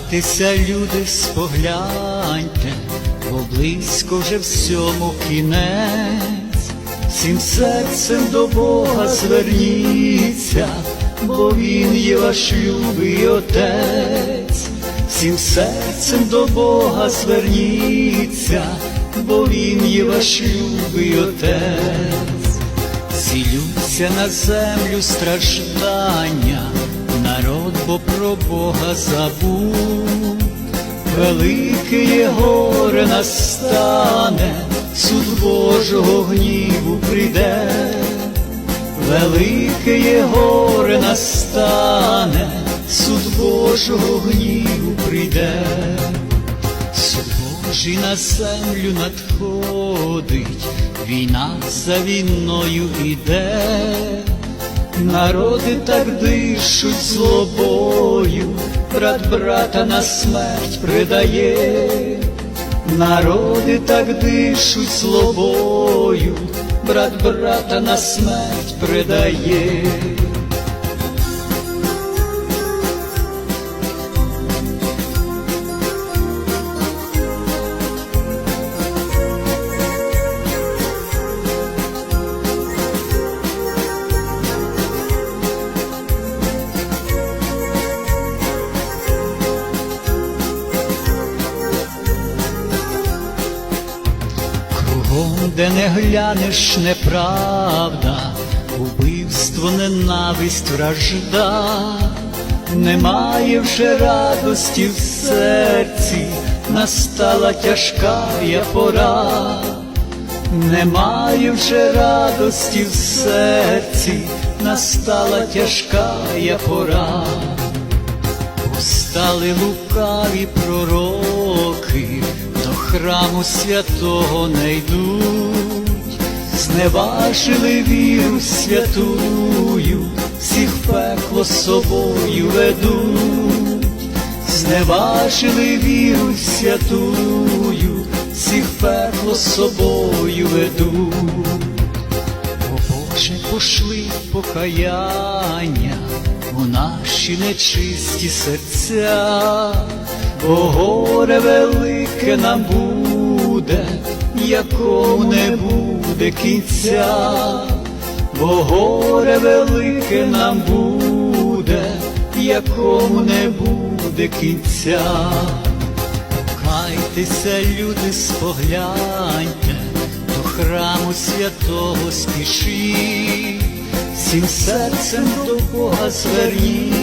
Кайтеся, люди, спогляньте, бо близько вже всьому кінець, всім серцем до Бога зверніться, бо Він є ваш любий отець, всім серцем до Бога зверніться, бо Він є ваш любий отець. Зілються на землю страждання, народ бо про Бога забув, велике горе настане, суд Божого гніву прийде, велике горе настане, суд Божого гніву прийде. Суд Божий на землю надходить, війна за війною іде, народи так дишуть злобою, брат брата на смерть предає, народи так дишуть злобою, брат брата на смерть предає. Кругом, де не глянеш, неправда, убивство, ненависть, вражда, немає вже радості в серці, настала тяжка я пора, немає вже радості в серці, настала тяжка я пора. Стали лукаві пророки, храму святого не йдуть, зневажили віру святую, всіх пекло собою ведуть, зневажили віру святую, всіх пекло собою ведуть. О Боже, пошли покаяння у наші нечисті серця, бо горе велике нам буде, якому не буде кінця, бо горе велике нам буде, якому не буде кінця. Кайтеся, люди, спогляньте, до храму святого спішіть, всім серцем до Бога зверніть.